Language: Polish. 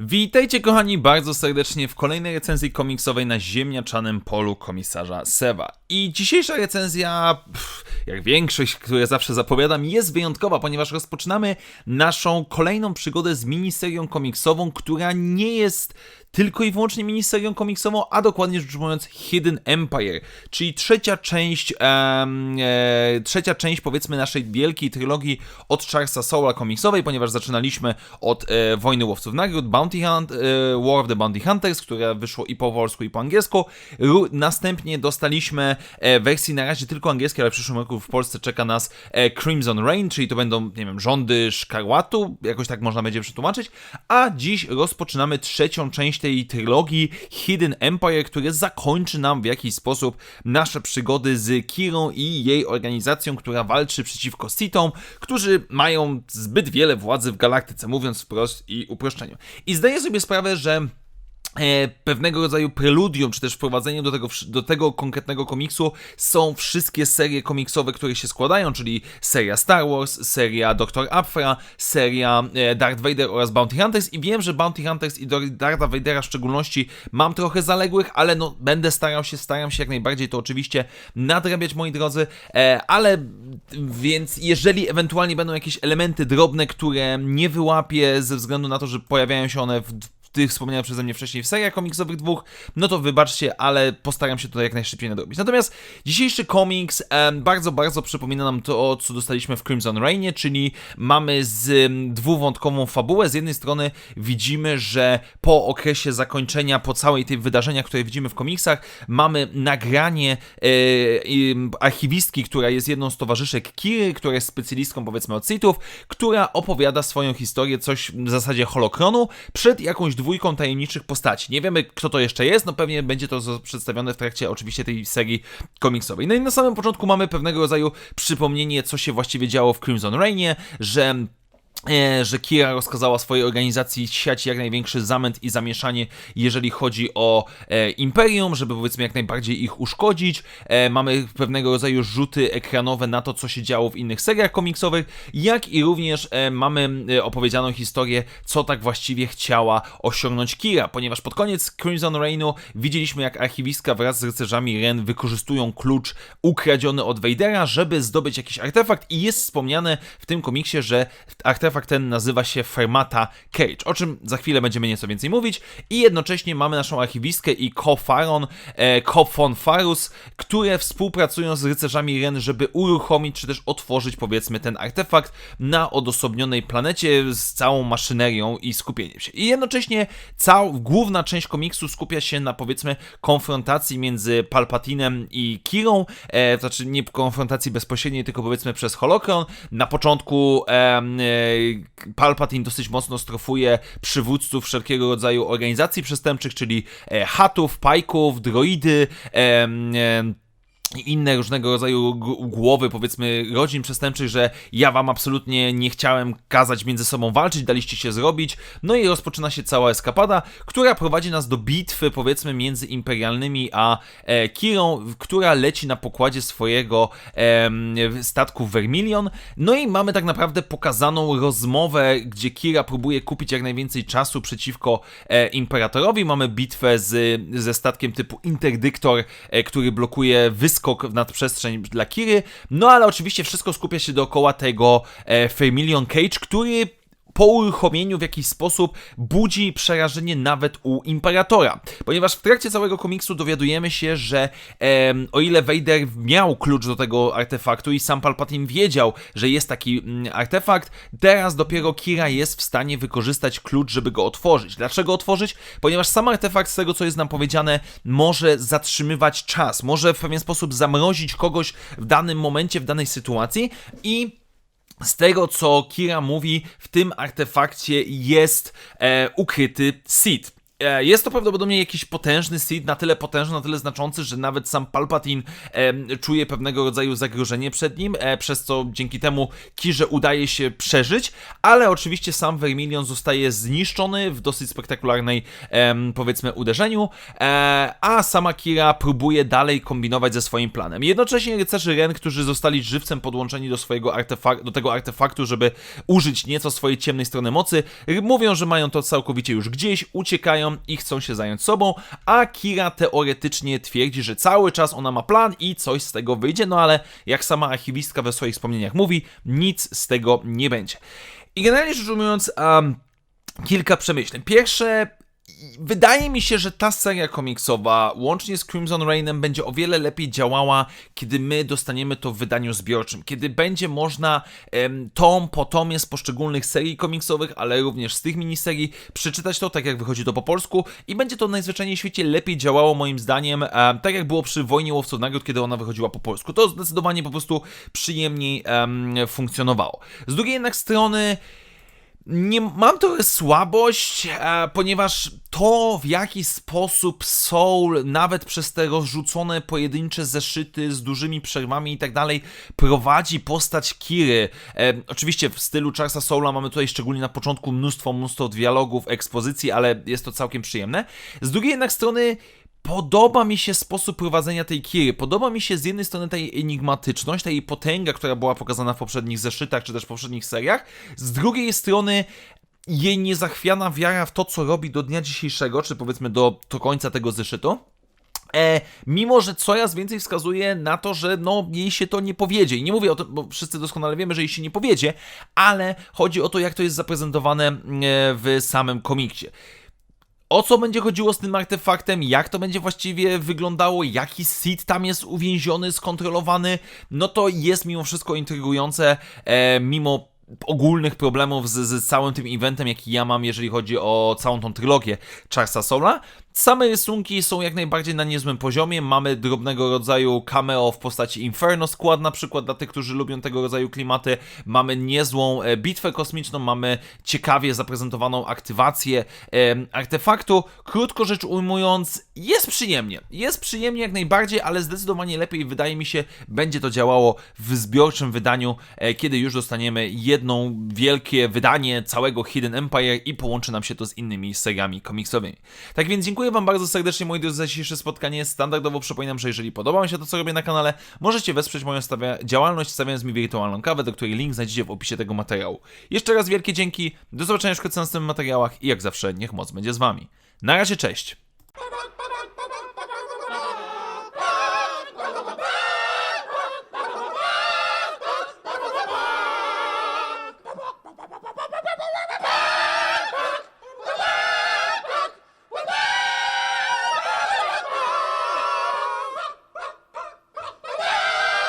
Witajcie kochani bardzo serdecznie w kolejnej recenzji komiksowej na ziemniaczanym polu komisarza Sewa. I dzisiejsza recenzja, pff, jak większość, które zawsze zapowiadam, jest wyjątkowa, ponieważ rozpoczynamy naszą kolejną przygodę z miniserią komiksową, która nie jest tylko i wyłącznie miniserią komiksową, a dokładnie rzecz ujmując Hidden Empire, czyli trzecia część, em, e, trzecia część powiedzmy naszej wielkiej trylogii od Charlesa Soula komiksowej, ponieważ zaczynaliśmy od e, Wojny Łowców Nagród, Bounty Hunt, e, War of the Bounty Hunters, które wyszło i po polsku i po angielsku. Następnie dostaliśmy e, wersji na razie tylko angielskie, ale w przyszłym roku w Polsce czeka nas e, Crimson Rain, czyli to będą, nie wiem, rządy szkarłatu, jakoś tak można będzie przetłumaczyć, a dziś rozpoczynamy trzecią część tej trylogii Hidden Empire, który zakończy nam w jakiś sposób nasze przygody z Kirą i jej organizacją, która walczy przeciwko Sitom, którzy mają zbyt wiele władzy w galaktyce, mówiąc wprost i uproszczeniu. I zdaję sobie sprawę, że pewnego rodzaju preludium, czy też wprowadzenie do tego, do tego konkretnego komiksu są wszystkie serie komiksowe, które się składają, czyli seria Star Wars, seria Dr. Aphra, seria e, Darth Vader oraz Bounty Hunters i wiem, że Bounty Hunters i do Dartha Vadera w szczególności mam trochę zaległych, ale no będę starał się, staram się jak najbardziej to oczywiście nadrabiać, moi drodzy, e, ale więc jeżeli ewentualnie będą jakieś elementy drobne, które nie wyłapię ze względu na to, że pojawiają się one w tych wspomnianych przeze mnie wcześniej w seriach komiksowych dwóch, no to wybaczcie, ale postaram się to jak najszybciej nadrobić. Natomiast dzisiejszy komiks em, bardzo, bardzo przypomina nam to, co dostaliśmy w Crimson Rainie, czyli mamy z dwuwątkową fabułę. Z jednej strony widzimy, że po okresie zakończenia, po całej tej wydarzeniach, które widzimy w komiksach, mamy nagranie e, em, archiwistki, która jest jedną z towarzyszek Kiry, która jest specjalistką powiedzmy od Sithów, która opowiada swoją historię, coś w zasadzie holokronu, przed jakąś dwójką tajemniczych postaci. Nie wiemy, kto to jeszcze jest, no pewnie będzie to przedstawione w trakcie oczywiście tej serii komiksowej. No i na samym początku mamy pewnego rodzaju przypomnienie, co się właściwie działo w Crimson Rainie, że że Kira rozkazała swojej organizacji siać jak największy zamęt i zamieszanie, jeżeli chodzi o e, Imperium, żeby powiedzmy jak najbardziej ich uszkodzić. E, mamy pewnego rodzaju rzuty ekranowe na to, co się działo w innych seriach komiksowych, jak i również e, mamy e, opowiedzianą historię, co tak właściwie chciała osiągnąć Kira, ponieważ pod koniec Crimson Rainu widzieliśmy, jak archiwistka wraz z rycerzami Ren wykorzystują klucz ukradziony od Vadera, żeby zdobyć jakiś artefakt i jest wspomniane w tym komiksie, że artefakt ten nazywa się Fermata Cage, o czym za chwilę będziemy nieco więcej mówić i jednocześnie mamy naszą archiwistkę i Kofaron, e, Kofon Farus, które współpracują z rycerzami Ren, żeby uruchomić czy też otworzyć powiedzmy ten artefakt na odosobnionej planecie z całą maszynerią i skupieniem się. I jednocześnie cała główna część komiksu skupia się na powiedzmy konfrontacji między Palpatinem i Kirą, e, znaczy nie konfrontacji bezpośredniej, tylko powiedzmy przez holokron. Na początku e, Palpatine dosyć mocno strofuje przywódców wszelkiego rodzaju organizacji przestępczych, czyli e, hatów, pajków, droidy, i inne różnego rodzaju głowy, powiedzmy, rodzin przestępczych, że ja wam absolutnie nie chciałem kazać między sobą walczyć, daliście się zrobić. No i rozpoczyna się cała eskapada, która prowadzi nas do bitwy, powiedzmy, między imperialnymi a e, Kirą, która leci na pokładzie swojego em, statku Vermilion. No i mamy tak naprawdę pokazaną rozmowę, gdzie Kira próbuje kupić jak najwięcej czasu przeciwko e, imperatorowi. Mamy bitwę z, ze statkiem typu Interdyktor, e, który blokuje wyskok w nadprzestrzeń dla Kiry. No ale oczywiście wszystko skupia się dookoła tego e, Vermilion Cage, który po uruchomieniu w jakiś sposób budzi przerażenie nawet u Imperatora. Ponieważ w trakcie całego komiksu dowiadujemy się, że em, o ile Vader miał klucz do tego artefaktu i sam Palpatine wiedział, że jest taki mm, artefakt, teraz dopiero Kira jest w stanie wykorzystać klucz, żeby go otworzyć. Dlaczego otworzyć? Ponieważ sam artefakt, z tego co jest nam powiedziane, może zatrzymywać czas, może w pewien sposób zamrozić kogoś w danym momencie, w danej sytuacji i z tego, co Kira mówi, w tym artefakcie jest e, ukryty Sith. E, Jest to prawdopodobnie jakiś potężny seed, na tyle potężny, na tyle znaczący, że nawet sam Palpatine em, czuje pewnego rodzaju zagrożenie przed nim, e, przez co dzięki temu Kirze udaje się przeżyć, ale oczywiście sam Vermilion zostaje zniszczony w dosyć spektakularnej, em, powiedzmy, uderzeniu, e, a sama Kira próbuje dalej kombinować ze swoim planem. Jednocześnie rycerze Ren, którzy zostali żywcem podłączeni do swojego artefak- do tego artefaktu, żeby użyć nieco swojej ciemnej strony mocy, mówią, że mają to całkowicie już gdzieś, uciekają i chcą się zająć sobą, a Kira teoretycznie twierdzi, że cały czas ona ma plan i coś z tego wyjdzie, no ale jak sama archiwistka we swoich wspomnieniach mówi, nic z tego nie będzie. I generalnie rzecz ujmując, um, kilka przemyśleń. Pierwsze, wydaje mi się, że ta seria komiksowa, łącznie z Crimson Rainem, będzie o wiele lepiej działała, kiedy my dostaniemy to w wydaniu zbiorczym. Kiedy będzie można em, tom po tomie z poszczególnych serii komiksowych, ale również z tych miniserii, przeczytać to tak, jak wychodzi to po polsku i będzie to najzwyczajniej w świecie lepiej działało, moim zdaniem, em, tak jak było przy Wojnie Łowców Nagród, kiedy ona wychodziła po polsku. To zdecydowanie po prostu przyjemniej em, funkcjonowało. Z drugiej jednak strony, nie mam trochę słabość, e, ponieważ to w jaki sposób Soul, nawet przez te rozrzucone pojedyncze zeszyty z dużymi przerwami i tak dalej, prowadzi postać Kiry. E, oczywiście w stylu Charlesa Soula mamy tutaj szczególnie na początku mnóstwo, mnóstwo dialogów, ekspozycji, ale jest to całkiem przyjemne. Z drugiej jednak strony Podoba mi się sposób prowadzenia tej Kiry. Podoba mi się z jednej strony ta jej enigmatyczność, ta jej potęga, która była pokazana w poprzednich zeszytach, czy też w poprzednich seriach. Z drugiej strony jej niezachwiana wiara w to, co robi do dnia dzisiejszego, czy powiedzmy do, do końca tego zeszytu. E, mimo, że coraz więcej wskazuje na to, że no, jej się to nie powiedzie. I nie mówię o tym, bo wszyscy doskonale wiemy, że jej się nie powiedzie, ale chodzi o to, jak to jest zaprezentowane e, w samym komiksie. O co będzie chodziło z tym artefaktem, jak to będzie właściwie wyglądało, jaki seed tam jest uwięziony, skontrolowany, no to jest mimo wszystko intrygujące, e, mimo ogólnych problemów z, z całym tym eventem, jaki ja mam, jeżeli chodzi o całą tą trylogię Charlesa Sola. Same rysunki są jak najbardziej na niezłym poziomie. Mamy drobnego rodzaju cameo w postaci Inferno Squad, na przykład dla tych, którzy lubią tego rodzaju klimaty. Mamy niezłą e, bitwę kosmiczną, mamy ciekawie zaprezentowaną aktywację e, artefaktu. Krótko rzecz ujmując, jest przyjemnie. Jest przyjemnie jak najbardziej, ale zdecydowanie lepiej, wydaje mi się, będzie to działało w zbiorczym wydaniu, e, kiedy już dostaniemy jedno wielkie wydanie całego Hidden Empire i połączy nam się to z innymi seriami komiksowymi. Tak więc dziękuję Wam bardzo serdecznie, moi drodzy, za dzisiejsze spotkanie. Standardowo przypominam, że jeżeli podoba Wam się to, co robię na kanale, możecie wesprzeć moją stawia- działalność, stawiając mi wirtualną kawę, do której link znajdziecie w opisie tego materiału. Jeszcze raz wielkie dzięki, do zobaczenia w następnych materiałach i jak zawsze, niech moc będzie z Wami. Na razie, cześć!